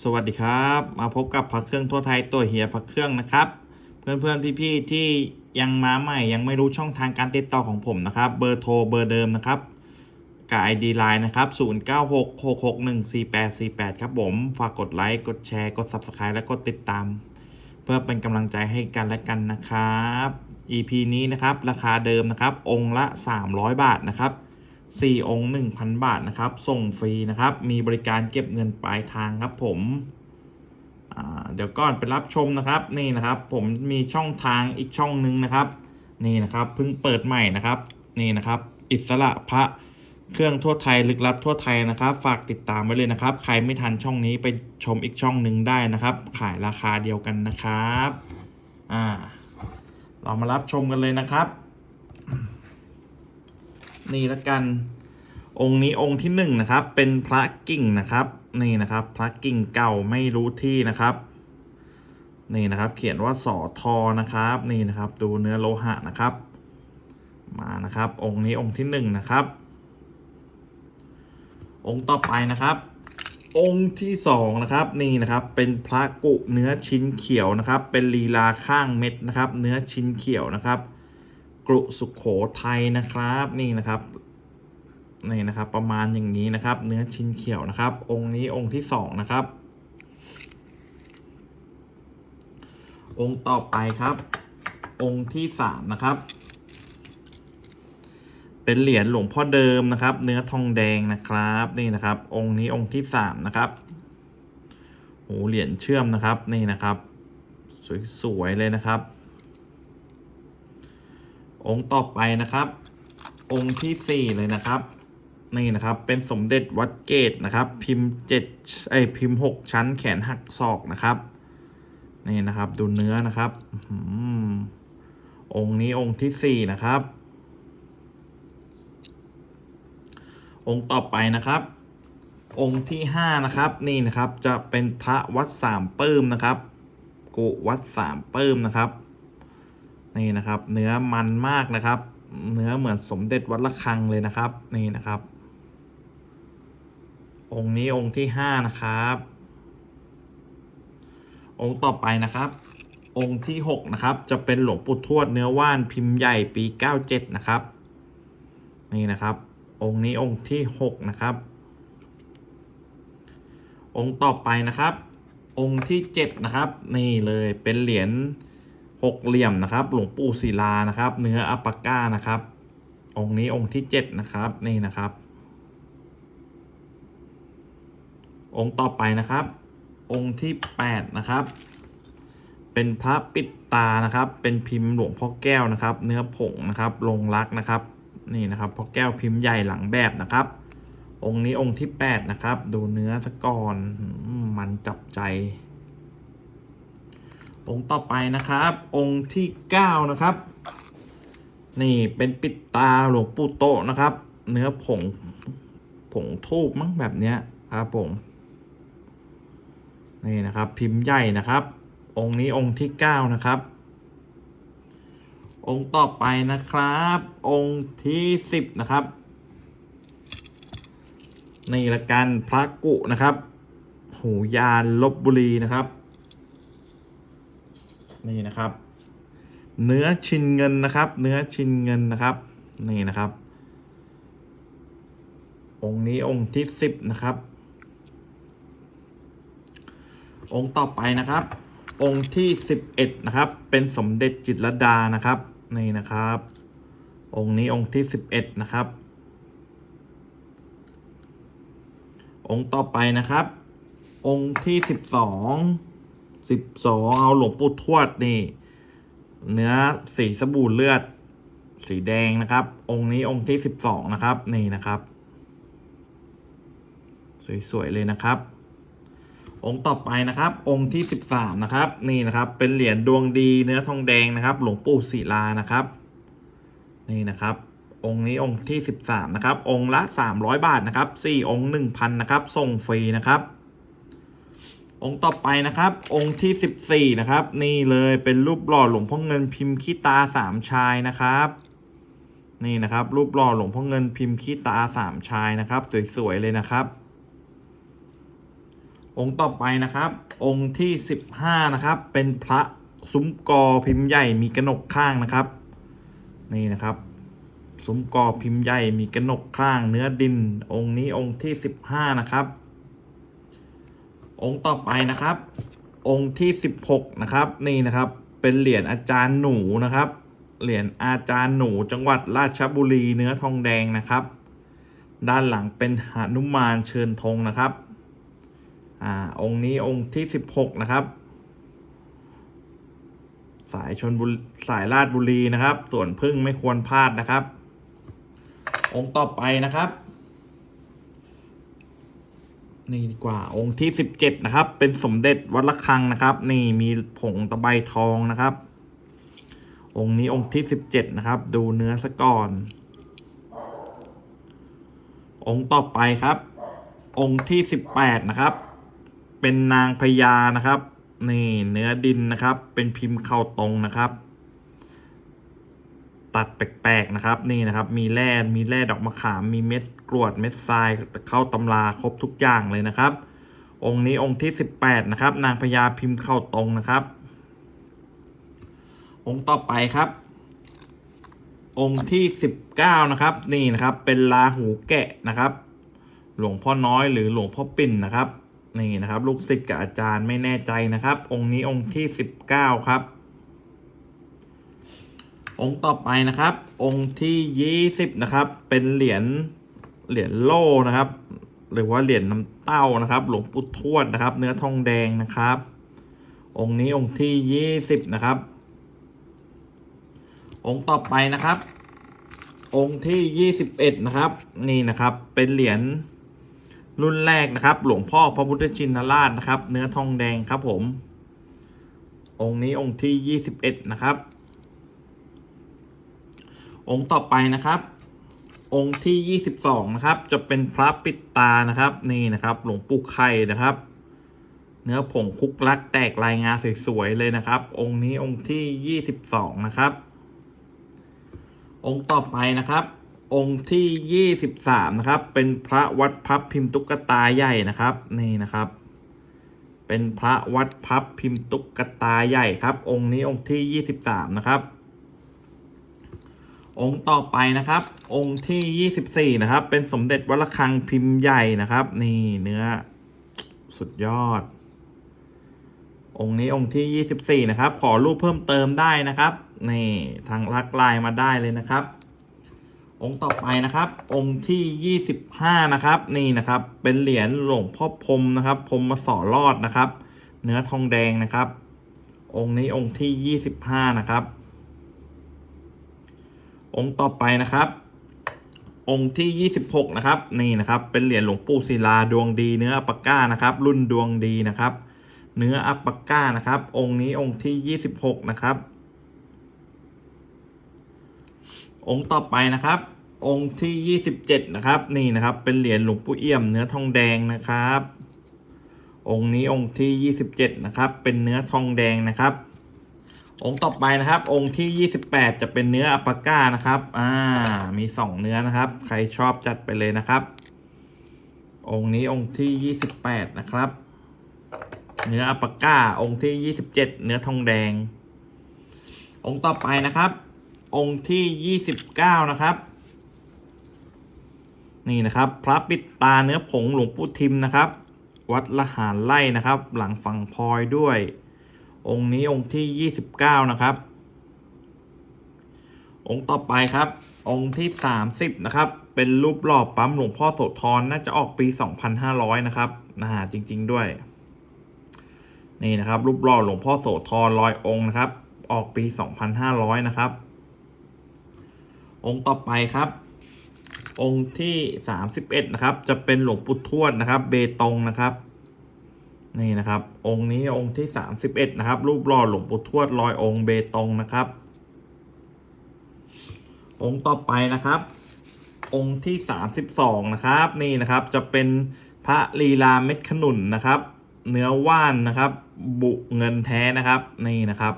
สวัสดีครับ มาพบกับพักเครื่องทั่วไทยตัวเฮียพักเครื่องนะครับ เพื่อนๆพี่ๆที่ยังมาใหม่ยังไม่รู้ช่องทางการติดต่อของผมนะครับ เบอร์โทรเบอร์เดิมนะครับกับ ID Line นะครับ 0966614848 ครับผม ฝากกดไลค์ กดแชร์ กด Subscribe และกดติดตาม เพื่อเป็นกำลังใจให้กันและกันนะครับ EP นี้นะครับ ราคาเดิมนะครับ องค์ละ 300 บาทนะครับ 4 องค์ 1,000 บาทนะครับ ส่งฟรีนะครับ มีบริการเก็บเงินปลายทางครับผมเดี๋ยวก่อนไปรับชมนะครับ นี่นะครับ ผมมีช่องทางอีกช่องหนึ่งนะครับ นี่นะครับเพิ่งเปิดใหม่นะครับ นี่นะครับ อิสระพระเครื่องทั่วไทยลึกลับทั่วไทยนะครับ ฝากติดตามไว้เลยนะครับ ใครไม่ทันช่องนี้ไปชมอีกช่องหนึ่งได้นะครับ ขายราคาเดียวกันนะครับ อ่า เรามารับชมกันเลยนะครับ นี่ละกัน องค์นี้องค์ที่หนึ่งนะครับ เป็นพระกิ่งนะครับ นี่นะครับ พระกิ่งเก่าไม่รู้ที่นะครับ นี่นะครับ เขียนว่าสอทอนะครับ นี่นะครับ ดูเนื้อโลหะนะครับ มานะครับ องค์นี้องค์ที่หนึ่งนะครับ องค์ต่อไปนะครับ องค์ที่สองนะครับ นี่นะครับ เป็นพระกุเนื้อชิ้นเขียวนะครับ เป็นลีลาข้างเม็ดนะครับ เนื้อชิ้นเขียวนะครับ กรุสุขโขทัยนะครับนี่นะครับนี่นะครับ ประมาณอย่างนี้นะครับ เนื้อชิ้นเขียวนะครับ องค์นี้องค์ที่สองนะครับ องค์ต่อไปครับ องค์ที่สามนะครับ เป็นเหรียญหลวงพ่อเดิมนะครับ เนื้อทองแดงนะครับ นี่นะครับ องค์นี้องค์ที่สามนะครับโอ้เหรียญเชื่อมนะครับนี่นะครับ สวยๆเลยนะครับ องค์ต่อไปนะครับ องค์ที่สี่เลยนะครับนี่นะครับ เป็นสมเด็จวัดเกตนะครับ พิมพ์เจ็ดไอพิมพ์หกชั้นแขนหักศอกนะครับนี่นะครับ ดูเนื้อนะครับออหือองค์นี้องค์ที่สี่นะครับ องค์ต่อไปนะครับ องค์ที่ห้านะครับ นี่นะครับจะเป็นพระวัดสามปื้มนะครับ กุวัดสามปื้มนะครับ นี่นะครับ เนื้อมันมากนะครับ เนื้อเหมือนสมเด็จวัดระฆังเลยนะครับ นี่นะครับ องค์นี้องค์ที่ห้านะครับ องค์ต่อไปนะครับ องค์ที่หกนะครับ จะเป็นหลวงปู่ทวดเนื้อว่านพิมพ์ใหญ่ปีเก้าเจ็ดนะครับ นี่นะครับ องค์นี้องค์ที่หกนะครับ องค์ต่อไปนะครับ องค์ที่เจ็ดนะครับ นี่เลยเป็นเหรียญ หกเหลี่ยมนะครับ หลวงปู่ศิลานะครับ เนื้ออัปปาก้านะครับ องค์นี้องค์ที่เจ็ดนะครับนี่นะครับ องค์ต่อไปนะครับ องค์ที่แปดนะครับ เป็นพระปิดตานะครับ เป็นพิมพ์หลวงพ่อแก้วนะครับ เนื้อผงนะครับลงรักนะครับ นี่นะครับพ่อแก้วพิมพ์ใหญ่หลังแบบนะครับ องค์นี้องค์ที่แปดนะครับ ดูเนื้อซะกอนมันจับใจ องค์ต่อไปนะครับ องค์ที่เก้านะครับ นี่เป็นปิดตาหลวงปู่โตนะครับ เนื้อผงผงทูบมั้งแบบเนี้ยครับผมนี่นะครับ พิมพ์ใหญ่นะครับ องค์นี้องค์ที่เก้านะครับ องค์ต่อไปนะครับ องค์ที่สิบนะครับนี่ละกันพระกุนะครับ หูยานลบบุรีนะครับ นี่นะครับ เนื้อชินเงินนะครับ เนื้อชินเงินนะครับ นี่นะครับ องค์นี้องค์ที่สิบนะครับ องค์ต่อไปนะครับ องค์ที่สิบเอ็ดนะครับ เป็นสมเด็จจิตรดานะครับ นี่นะครับ องค์นี้องค์ที่สิบเอ็ดนะครับ องค์ต่อไปนะครับ องค์ที่สิบสอง สิบสองเอาหลวงปู่ทวดนี่ เนื้อสีสบู่เลือด สีแดงนะครับ องค์นี้องค์ที่สิบสองนะครับ นี่นะครับ สวยๆเลยนะครับ องค์ต่อไปนะครับ องค์ที่สิบสามนะครับ นี่นะครับ เป็นเหรียญดวงดีเนื้อทองแดงนะครับ หลวงปู่ศิลานะครับ นี่นะครับองค์นี้องค์ที่สิบสามนะครับ องค์ละสามร้อยบาท นะครับสี่องค์หนึ่งพันนะครับ ส่งฟรี นะครับ องค์ต่อไปนะครับ องค์ที่สิบสี่นะครับ นี่เลยเป็นรูปหล่อหลวงพ่อเงินพิมพ์ขี้ตาสามชายนะครับ นี่นะครับ รูปหล่อหลวงพ่อเงินพิมพ์ขี้ตาสามชายนะครับ สวยๆเลยนะครับ องค์ต่อไปนะครับ องค์ที่สิบห้านะครับ เป็นพระซุ้มกอพิมพ์ใหญ่มีกระหนกข้างนะครับ นี่นะครับซุ้มกอพิมพ์ใหญ่มีกระหนกข้างเนื้อดิน องค์นี้องค์ที่สิบห้านะครับ องค์ต่อไปนะครับ องค์ที่สิบหกนะครับ นี่นะครับเป็นเหรียญอาจารย์หนูนะครับ เหรียญอาจารย์หนูจังหวัดราชบุรีเนื้อทองแดงนะครับ ด้านหลังเป็นหนุมานเชิญธงนะครับอ่าองค์นี้องค์ที่สิบหกนะครับ สายชนบุสายราชบุรีนะครับ ส่วนพึ่งไม่ควรพลาดนะครับ องค์ต่อไปนะครับ นี่ดีกว่าองค์ที่สิบเจ็ดนะครับ เป็นสมเด็จวัดระฆังนะครับ นี่มีผงตะไบทองนะครับ องค์นี้องค์ที่สิบเจ็ดนะครับ ดูเนื้อซะก่อน องค์ต่อไปครับ องค์ที่สิบแปดนะครับ เป็นนางพญานะครับ นี่เนื้อดินนะครับ เป็นพิมพ์เข้าตรงนะครับ ตัดแปลกๆนะครับนี่นะครับ มีแร่มีแร่ดอกมะขาม มีเม็ดกรวดเม็ดทรายเข้าตำราครบทุกอย่างเลยนะครับ องค์นี้องค์ที่สิบแปดนะครับ นางพญาพิมพ์เข้าตรงนะครับ องค์ต่อไปครับ องค์ที่สิบเก้านะครับ นี่นะครับ เป็นลาหูแกะนะครับ หลวงพ่อน้อยหรือหลวงพ่อปิ่นนะครับนี่นะครับ ลูกศิษย์กับอาจารย์ไม่แน่ใจนะครับ องค์นี้องค์ที่สิบเก้าครับ องค์ต่อไปนะครับ องค์ที่ยี่สิบนะครับ เป็นเหรียญเหรียญโล่นะครับ หรือว่าเหรียญน้ำเต้านะครับ หลวงปู่ทวดนะครับ เนื้อทองแดงนะครับ องค์นี้องค์ที่ยี่สิบนะครับ องค์ต่อไปนะครับ องค์ที่ยี่สิบเอ็ดนะครับ นี่นะครับเป็นเหรียญรุ่นแรกนะครับ หลวงพ่อพระพุทธชินราชนะครับ เนื้อทองแดงครับผม องค์นี้องค์ที่ยี่สิบเอ็ดนะครับ องค์ต่อไปนะครับ องค์ที่ยี่สิบสองนะครับ จะเป็นพระปิดตานะครับ นี่นะครับ หลวงปู่ไข่นะครับ เนื้อผงคุกลักแตกลายงาสวยๆเลยนะครับ องค์นี้องค์ที่ยี่สิบสองนะครับ องค์ต่อไปนะครับองค์ที่ยี่สิบสามนะครับ เป็นพระวัดพับพิมพ์ตุ๊กตาใหญ่นะครับ นี่นะครับ เป็นพระวัดพับพิมพ์ตุ๊กตาใหญ่ครับ องค์นี้องค์ที่ยี่สิบสามนะครับ องค์ต่อไปนะครับ องค์ที่ยี่สิบสี่นะครับ เป็นสมเด็จวัดระฆังพิมพ์ใหญ่นะครับ นี่เนื้อสุดยอด องค์นี้องค์ที่ยี่สิบสี่นะครับ ขอรูปเพิ่มเติมได้นะครับนี่ทางลักลน์มาได้เลยนะครับ องค์ต่อไปนะครับ องค์ที่ยี่สิบห้านะครับ นี่นะครับ เป็นเหรียญหลวงพ่อพรมนะครับพรมมาสอรอดนะครับ เนื้อทองแดงนะครับ องค์นี้องค์ที่ยี่สิบห้านะครับ องค์ต่อไปนะครับ องค์ที่ยี่สิบหกนะครับ นี่นะครับ เป็นเหรียญหลวงปู่ศิลาดวงดีเนื้ออัปะก้านะครับ รุ่นดวงดีนะครับ เนื้ออัปะก้านะครับ องค์นี้องค์ที่ยี่สิบหกนะครับ องค์ต่อไปนะครับ องค์ที่ยี่สิบเจ็ดนะครับ นี่นะครับ เป็นเหรียญหลวงปู่เอี่ยมเนื้อทองแดงนะครับ องค์นี้องค์ที่ยี่สิบเจ็ดนะครับ เป็นเนื้อทองแดงนะครับ องค์ต่อไปนะครับ องค์ที่ยี่สิบแปดจะเป็นเนื้ออัปปะก้านะครับ อ่า มีสองเนื้อนะครับ ใครชอบจัดไปเลยนะครับ องค์นี้องค์ที่ยี่สิบแปดนะครับ เนื้ออัปปะก้า องค์ที่ยี่สิบเจ็ดเนื้อทองแดง องค์ต่อไปนะครับ องค์ที่ยี่สิบเก้านะครับ นี่นะครับ พระปิดตาเนื้อผงหลวงปู่ทิมนะครับ วัดละหารไล่นะครับ หลังฝั่งพลอยด้วย องค์นี้องค์ที่ยี่สิบเก้านะครับ องค์ต่อไปครับ องค์ที่สามสิบนะครับ เป็นรูปหล่อปั๊มหลวงพ่อโสธรน่าจะออกปีสองพันห้าร้อยนะครับนะฮะจริง ๆด้วย นี่นะครับ รูปหล่อหลวงพ่อโสธรลอยองค์นะครับ ออกปี 2500 นะครับ องค์ต่อไปครับ องค์ที่ 31 นะครับ จะเป็นหลวงปู่ทวดนะครับ เบตงนะครับ นี่นะครับ องค์นี้องค์ที่ 31 นะครับ รูปหล่อหลวงปู่ทวดลอยองค์เบตงนะครับ องค์ต่อไปนะครับ องค์ที่ 32 นะครับ นี่นะครับจะเป็นพระลีลาเม็ดขนุนนะครับ เนื้อว่านนะครับ บุเงินแท้นะครับ นี่นะครับ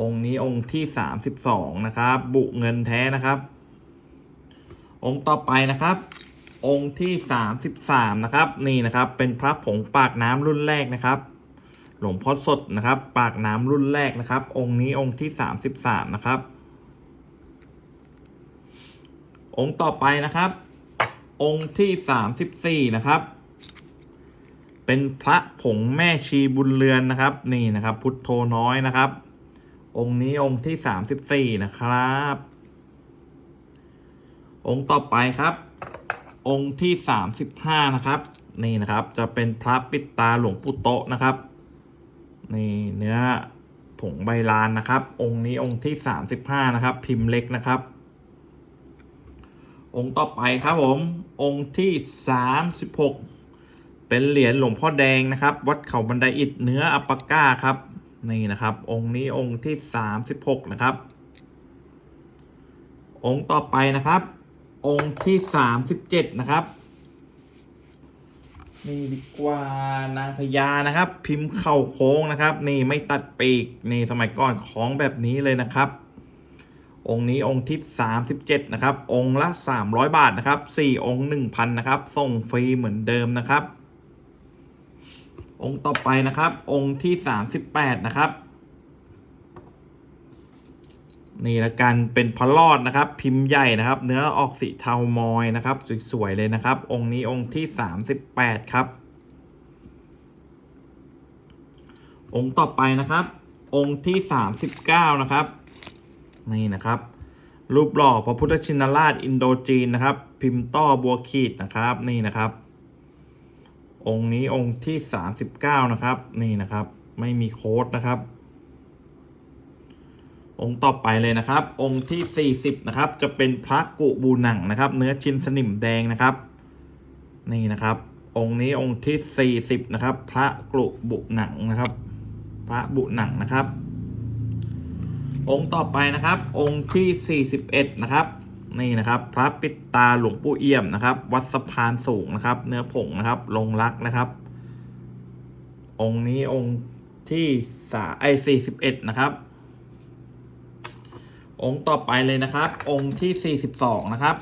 องค์นี้องค์ที่สามสิบสองนะครับ บุเงินแท้นะครับ องค์ต่อไปนะครับ องค์ที่สามสิบสามนะครับ นี่นะครับเป็นพระผงปากน้ำรุ่นแรกนะครับ หลวงพ่อสดนะครับ ปากน้ำรุ่นแรกนะครับ องค์นี้องค์ที่สามสิบสามนะครับ องค์ต่อไปนะครับ องค์ที่สามสิบสี่นะครับ เป็นพระผงแม่ชีบุญเรือนนะครับ นี่นะครับ พุทโธน้อยนะครับ องค์นี้องค์ที่สามสิบสี่นะครับ องค์ต่อไปครับ องค์ที่สามสิบห้านะครับ นี่นะครับจะเป็นพระปิดตาหลวงปู่โตะนะครับนี่เนื้อผงใบลานนะครับ องค์นี้องค์ที่สามสิบห้านะครับ พิมพ์เล็กนะครับ องค์ต่อไปครับผมองค์ที่สามสิบหกเป็นเหรียญหลวงพ่อแดงนะครับ วัดเขาบันไดอิฐเนื้ออัปาก้าครับนี่นะครับ องค์นี้องค์ที่สามสิบหกนะครับ องค์ต่อไปนะครับ องค์ที่สามสิบเจ็ดนะครับนี่ดีกว่านางพญานะครับ พิมพ์เข่าโค้งนะครับ นี่ไม่ตัดปีกนี่สมัยก่อนคล้องแบบนี้เลยนะครับ องค์นี้องค์ที่สามสิบเจ็ดนะครับ องค์ละสามร้อยบาทนะครับสี่องค์หนึ่งพันนะครับส่งฟรีเหมือนเดิมนะครับ องค์ต่อไปนะครับ องค์ที่สามสิบแปดนะครับ นี่ละกันเป็นพระรอดนะครับ พิมพ์ใหญ่นะครับ เนื้อออกสีเทามอยนะครับ สวยๆเลยนะครับ องค์นี้องค์ที่สามสิบแปดครับ องค์ต่อไปนะครับ องค์ที่สามสิบเก้านะครับ นี่นะครับ รูปหล่อพระพุทธชินราชอินโดจีนนะครับ พิมพ์ต้อบัวขีดนะครับ นี่นะครับ องค์นี้องค์ที่สามสิบเก้านะครับ นี่นะครับ ไม่มีโค้ดนะครับ องค์ต่อไปเลยนะครับ องค์ที่ 40 นะครับ จะเป็นพระกุบูหนังนะครับ เนื้อชิ้นสนิมแดงนะครับ นี่นะครับ องค์นี้องค์ที่ 40 นะครับ พระกุบุหนังนะครับ พระบุหนังนะครับ องค์ต่อไปนะครับ องค์ที่ 41 นะครับ นี่นะครับ พระปิดตาหลวงปู่เอี่ยมนะครับ วัดสะพานสูงนะครับ เนื้อผงนะครับ ลงรักนะครับ องค์นี้องค์ที่สาไอ41นะครับ องค์ต่อไปเลยนะครับ องค์ที่ 42 นะครับ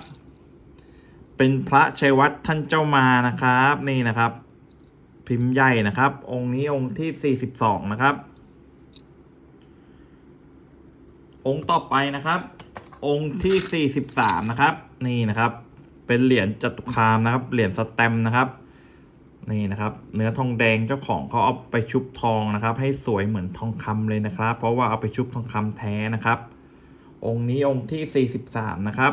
เป็นพระชัยวัฒน์ท่านเจ้ามานะครับ นี่นะครับ พิมพ์ใหญ่นะครับ องค์นี้องค์ที่ 42 นะครับ องค์ต่อไปนะครับ องค์ที่ 43 นะครับ นี่นะครับ เป็นเหรียญจตุคามนะครับ เหรียญสแตมนะครับนี่นะครับ เนื้อทองแดงเจ้าของเขาเอาไปชุบทองนะครับ ให้สวยเหมือนทองคำเลยนะครับ เพราะว่าเอาไปชุบทองคำแท้นะครับ องค์นี้องค์ที่ 43 นะครับ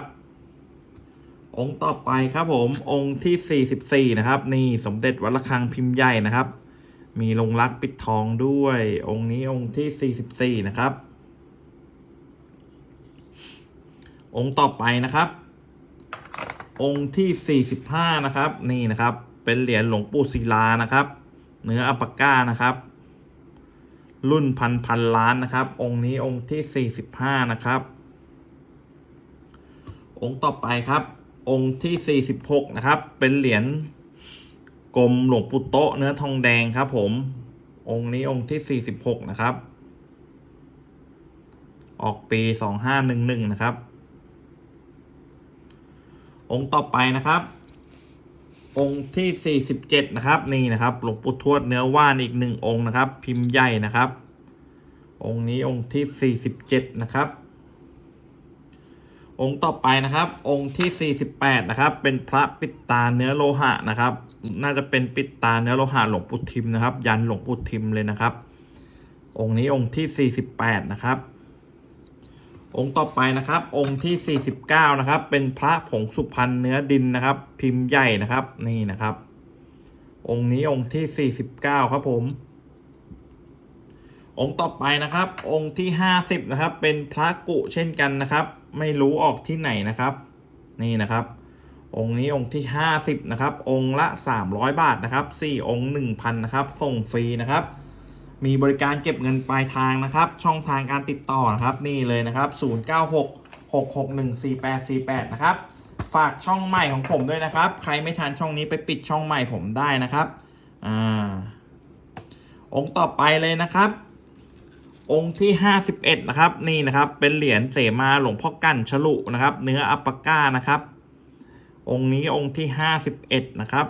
องค์ต่อไปครับผมองค์ที่ 44 นะครับ นี่สมเด็จวัดระฆังพิมพ์ใหญ่นะครับ มีลงรักปิดทองด้วย องค์นี้องค์ที่ 44 นะครับ องค์ต่อไปนะครับ องค์ที่ 45 นะครับ นี่นะครับ เป็นเหรียญหลวงปู่ศิลานะครับ เนื้ออัปปาก้านะครับรุ่นพันพันล้านนะครับ องค์นี้องค์ที่ 45 นะครับ องค์ต่อไปครับ องค์ที่ 46 นะครับ เป็นเหรียญกลมหลวงปู่โตะเนื้อทองแดงครับผม องค์นี้องค์ที่ 46 นะครับ ออกปี 2511 นะครับ องค์ต่อไปนะครับ องค์ที่ 47 นะครับ นี่นะครับหลวงปู่ทวดเนื้อว่านอีกหนึ่งองค์นะครับ พิมพ์ใหญ่นะครับ องค์นี้องค์ที่ 47 นะครับ องค์ต่อไปนะครับ องค์ที่ 48 นะครับ เป็นพระปิดตาเนื้อโลหะนะครับ น่าจะเป็นปิดตาเนื้อโลหะหลวงปู่ทิมนะครับ ยันหลวงปู่ทิมเลยนะครับ องค์นี้องค์ที่ 48 นะครับ องค์ต่อไปนะครับ องค์ที่ 49 นะครับ เป็นพระผงสุพรรณเนื้อดินนะครับ พิมพ์ใหญ่นะครับนี่นะครับ องค์นี้องค์ที่ 49 ครับผมองค์ต่อไปนะครับ องค์ที่ 50 นะครับ เป็นพระกุเช่นกันนะครับ ไม่รู้ออกที่ไหนนะครับ นี่นะครับ องค์นี้องค์ที่ 50นะครับ องค์ละ 300 บาทนะครับ4องค์1,000นะครับ ส่งฟรีนะครับ มีบริการเก็บเงินปลายทางนะครับ ช่องทางการติดต่อนะครับ นี่เลยนะครับ 0966614848 นะครับ ฝากช่องใหม่ของผมด้วยนะครับ ใครไม่ทันช่องนี้ไปปิดช่องใหม่ผมได้นะครับ อ่า องค์ต่อไปเลยนะครับ องค์ที่ 51 นะครับ นี่นะครับเป็นเหรียญเสมาหลวงพ่อกั้นฉลุนะครับ เนื้ออัปปาก้านะครับ องค์นี้องค์ที่ห้าสิบเอ็ดนะครับ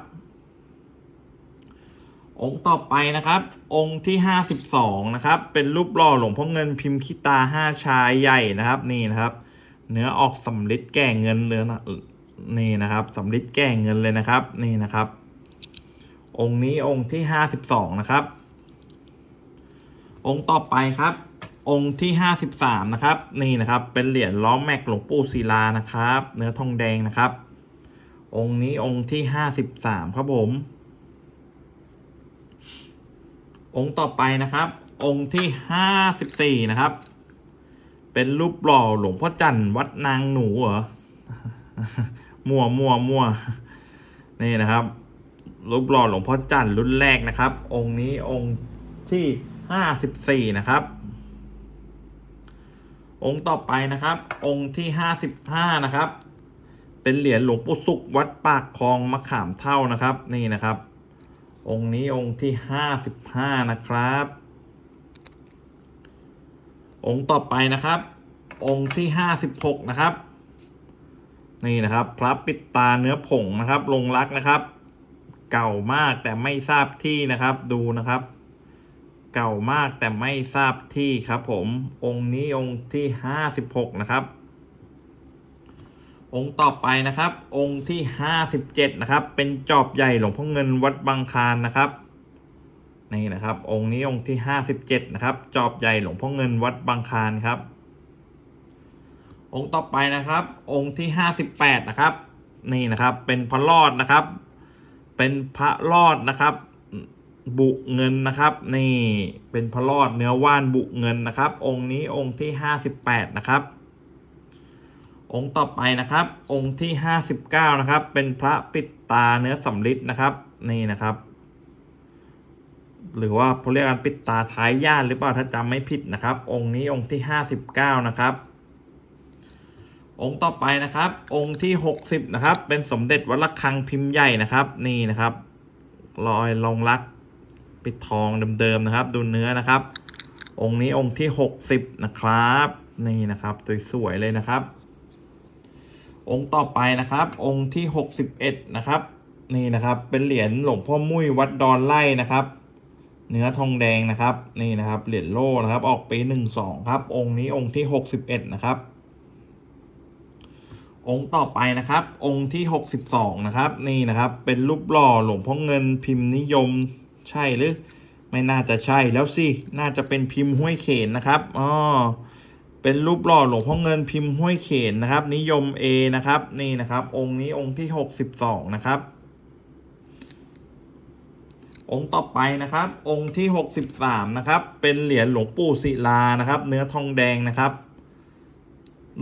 องค์ต่อไปนะครับ องค์ที่ห้าสิบสองนะครับ เป็นรูปหล่อหลวงพ่อเงินพิมพ์คิตาห้าชายใหญ่นะครับ นี่นะครับ เนื้อออกสำลิดแก่เงินเนื้อนะนี่นะครับสำลิดแก่เงินเลยนะครับ นี่นะครับ องค์นี้องค์ที่ห้าสิบสองนะครับ องค์ต่อไปครับ องค์ที่ห้าสิบสามนะครับ นี่นะครับเป็นเหรียญล้อแม็กหลวงปู่ศิลานะครับ เนื้อทองแดงนะครับ องค์นี้องค์ที่ห้าสิบสามครับผม องค์ต่อไปนะครับ องค์ที่ห้าสิบสี่นะครับ เป็นรูปหล่อหลวงพ่อจันทร์วัดนางหนูเหรอมั่วมั่วมั่วนี่นะครับรูปหล่อหลวงพ่อจันทร์รุ่นแรกนะครับ องค์นี้องค์ที่ ห้าสิบสี่นะครับ องค์ต่อไปนะครับ องค์ที่ห้าสิบห้านะครับ เป็นเหรียญหลวงปู่สุขวัดปากคลองมะขามเท่านะครับ นี่นะครับ องค์นี้องค์ที่ห้าสิบห้านะครับ องค์ต่อไปนะครับ องค์ที่ห้าสิบหกนะครับ นี่นะครับ พระปิดตาเนื้อผงนะครับ ลงรักนะครับ เก่ามากแต่ไม่ทราบที่นะครับ ดูนะครับ เก่ามากแต่ไม่ทราบที่ครับ ผมองค์นี้องค์ที่ห้าสิบหกนะครับ องค์ต่อไปนะครับ องค์ที่ห้าสิบเจ็ดนะครับ เป็นจอบใหญ่หลวงพ่อเงินวัดบางคานนะครับนี่นะครับ องค์นี้องค์ที่ห้าสิบเจ็ดนะครับ จอบใหญ่หลวงพ่อเงินวัดบางคานครับ องค์ต่อไปนะครับ องค์ที่ห้าสิบแปดนะครับ นี่นะครับ เป็นพระรอดนะครับ เป็นพระรอดนะครับ บุเงินนะครับ นี่เป็นพระรอดเนื้อว่านบุเงินนะครับ องค์นี้องค์ที่ห้าสิบแปดนะครับ องค์ต่อไปนะครับ องค์ที่ห้าสิบเก้านะครับ เป็นพระปิดตาเนื้อสำริดนะครับ นี่นะครับ หรือว่าเขาเรียกกันปิดตาท้ายย่านหรือเปล่าถ้าจำไม่ผิดนะครับ องค์นี้องค์ที่ห้าสิบเก้านะครับองค์ต่อไปนะครับ องค์ที่หกสิบนะครับ เป็นสมเด็จวัดระฆังพิมพ์ใหญ่นะครับ นี่นะครับ รอยลงรัก ปิดทองเดิมๆนะครับ ดูเนื้อนะครับ องค์นี้องค์ที่หกสิบนะครับ นี่นะครับสวยๆเลยนะครับ องค์ต่อไปนะครับ องค์ที่หกสิบเอ็ดนะครับ นี่นะครับเป็นเหรียญหลวงพ่อมุ้ยวัดดอนไล่นะครับ เนื้อทองแดงนะครับ นี่นะครับเหรียญโล่นะครับ ออกปีหนึ่งสองครับ องค์นี้องค์ที่หกสิบเอ็ดนะครับองค์ต่อไปนะครับ องค์ที่หกสิบสองนะครับ นี่นะครับ เป็นรูปหล่อหลวงพ่อเงินพิมพ์นิยม ใช่หรือ ไม่น่าจะใช่แล้วสิ น่าจะเป็นพิมพ์ห้วยเขนนะครับอ๋อเป็นรูปหล่อหลวงพ่อเงินพิมพ์ห้วยเขนนะครับ นิยม A นะครับ นี่นะครับ องค์นี้องค์ที่หกสิบสองนะครับ องค์ต่อไปนะครับ องค์ที่หกสิบสามนะครับ เป็นเหรียญหลวงปู่ศิลานะครับ เนื้อทองแดงนะครับ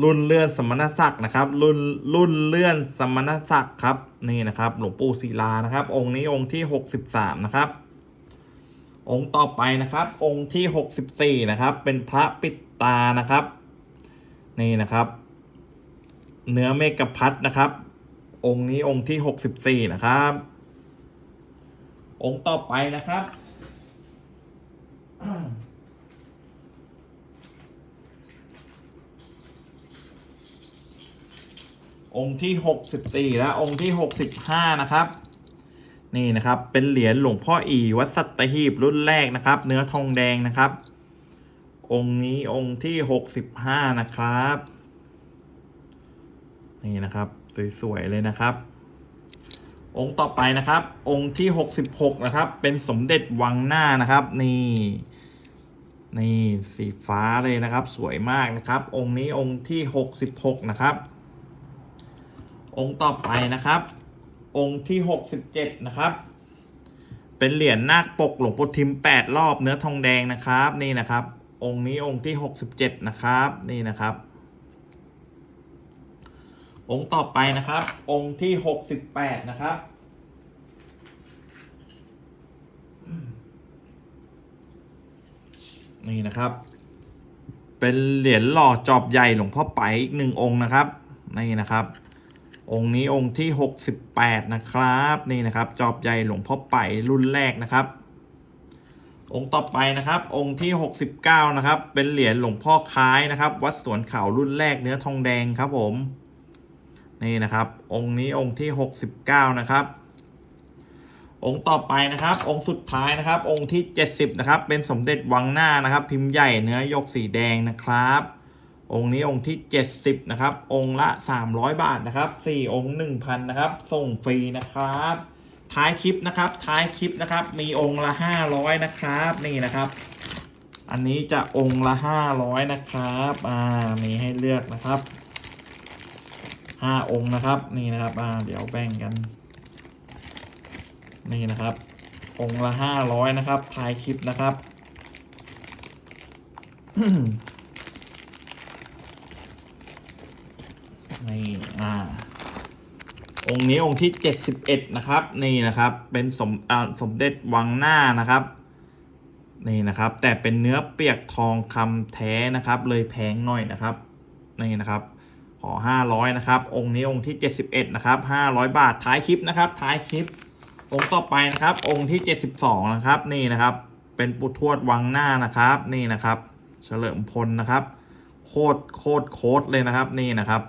รุ่นเลื่อนสมณศักดิ์นะครับ รุ่นรุ่นเลื่อนสมณศักดิ์ครับนี่นะครับ หลวงปู่ศิลานะครับ องค์นี้องค์ที่หกสิบสามนะครับ องค์ต่อไปนะครับ องค์ที่หกสิบสี่นะครับ เป็นพระปิดตานะครับ นี่นะครับ เนื้อเมกพัดนะครับ องค์นี้องค์ที่หกสิบสี่นะครับ องค์ต่อไปนะครับองค์ที่หกสิบสี่และองค์ที่หกสิบห้านะครับ นี่นะครับ เป็นเหรียญหลวงพ่ออีวัดสัตหีบรุ่นแรกนะครับ เนื้อทองแดงนะครับ องค์นี้องค์ที่หกสิบห้านะครับ นี่นะครับสวยๆเลยนะครับ องค์ต่อไปนะครับ องค์ที่หกสิบหกนะครับ เป็นสมเด็จวังหน้านะครับ นี่ นี่สีฟ้าเลยนะครับ สวยมากนะครับ องค์นี้องค์ที่หกสิบหกนะครับ องค์ต่อไปนะครับ องค์ที่หกสิบเจ็ดนะครับ เป็นเหรียญนาคปกหลวงปู่ทิมแปดรอบเนื้อทองแดงนะครับ นี่นะครับ องค์นี้องค์ที่หกสิบเจ็ดนะครับ นี่นะครับ องค์ต่อไปนะครับ องค์ที่หกสิบแปดนะครับนี่นะครับ เป็นเหรียญหล่อจอบใหญ่หลวงพ่อไปอีกหนึ่งองค์นะครับ นี่นะครับ องค์นี้องค์ที่หกสิบแปดนะครับ นี่นะครับ จอบใหญ่หลวงพ่อไปรุ่นแรกนะครับ องค์ต่อไปนะครับ องค์ที่หกสิบเก้านะครับ เป็นเหรียญหลวงพ่อคล้ายนะครับ วัดสวนเขารุ่นแรกเนื้อทองแดงครับผม นี่นะครับ องค์นี้องค์ที่ 69 นะครับ องค์ต่อไปนะครับ องค์สุดท้ายนะครับ องค์ที่ 70 นะครับ เป็นสมเด็จวังหน้านะครับ พิมพ์ใหญ่เนื้อยกสีแดงนะครับ องค์นี้องค์ที่ 70 นะครับ องค์ละ 300 บาทนะครับ 4 องค์ 1,000 นะครับ ส่งฟรีนะครับ ท้ายคลิปนะครับ ท้ายคลิปนะครับ มีองค์ละ 500 นะครับ นี่นะครับ อันนี้จะองค์ละ 500 นะครับ อ่า มีให้เลือกนะครับ 5 องค์นะครับ นี่นะครับ อ่า เดี๋ยวแบ่งกัน นี่นะครับ องค์ละ 500 นะครับ ท้ายคลิปนะครับ นี่ อ่า องค์นี้องค์ที่ 71 นะครับ นี่นะครับ เป็นสมอ่าสมเด็จวังหน้านะครับ นี่นะครับ แต่เป็นเนื้อเปียกทองคำแท้นะครับ เลยแพงหน่อยนะครับ นี่นะครับ ขอ 500 นะครับ องค์นี้องค์ที่ 71 นะครับ 500 บาทท้ายคลิปนะครับ ท้ายคลิป องค์ต่อไปนะครับ องค์ที่ 72 นะครับ นี่นะครับ เป็นปุทวดวังหน้านะครับ นี่นะครับ เฉลิมพลนะครับโคตรโคตรโคตรเลยนะครับ นี่นะครับ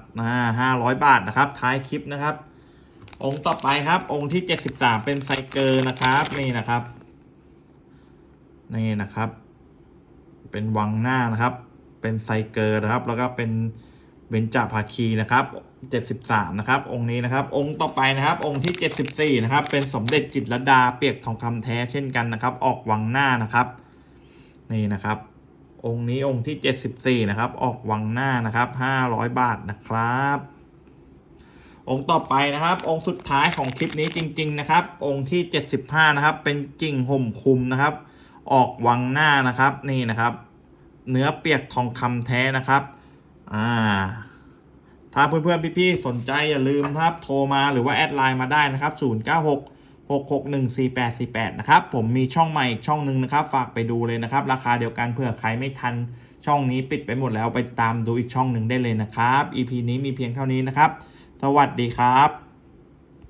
ห้าร้อยบาทนะครับ ท้ายคลิปนะครับ องค์ต่อไปครับ องค์ที่73เป็นไซเกอร์นะครับ นี่นะครับ นี่นะครับ เป็นวังหน้านะครับ เป็นไซเกอร์นะครับ แล้วก็เป็นเบญจภาคีนะครับ73นะครับ องค์นี้นะครับ องค์ต่อไปนะครับ องค์ที่74นะครับ เป็นสมเด็จจิตรดาเปียกทองคำแท้เช่นกันนะครับ ออกวังหน้านะครับ นี่นะครับ องค์นี้องค์ที่74นะครับ ออกวังหน้านะครับ500บาทนะครับ องค์ต่อไปนะครับ องค์สุดท้ายของคลิปนี้จริง ๆ นะครับ องค์ที่ 75 นะครับ เป็นกิ่งห่มคุมนะครับ ออกวังหน้านะครับนี่นะครับ เนื้อเปียกทองคำแท้นะครับอ่าถ้าเพื่อนๆพี่ๆสนใจอย่าลืมครับโทรมาหรือว่าแอดไลน์มาได้นะครับ 096 6614848 นะครับ ผมมีช่องใหม่อีกช่องหนึ่งนะครับ ฝากไปดูเลยนะครับ ราคาเดียวกันเผื่อใครไม่ทัน ช่องนี้ปิดไปหมดแล้วไปตามดูอีกช่องหนึ่งได้เลยนะครับ EP นี้มีเพียงเท่านี้นะครับ สวัสดีครับ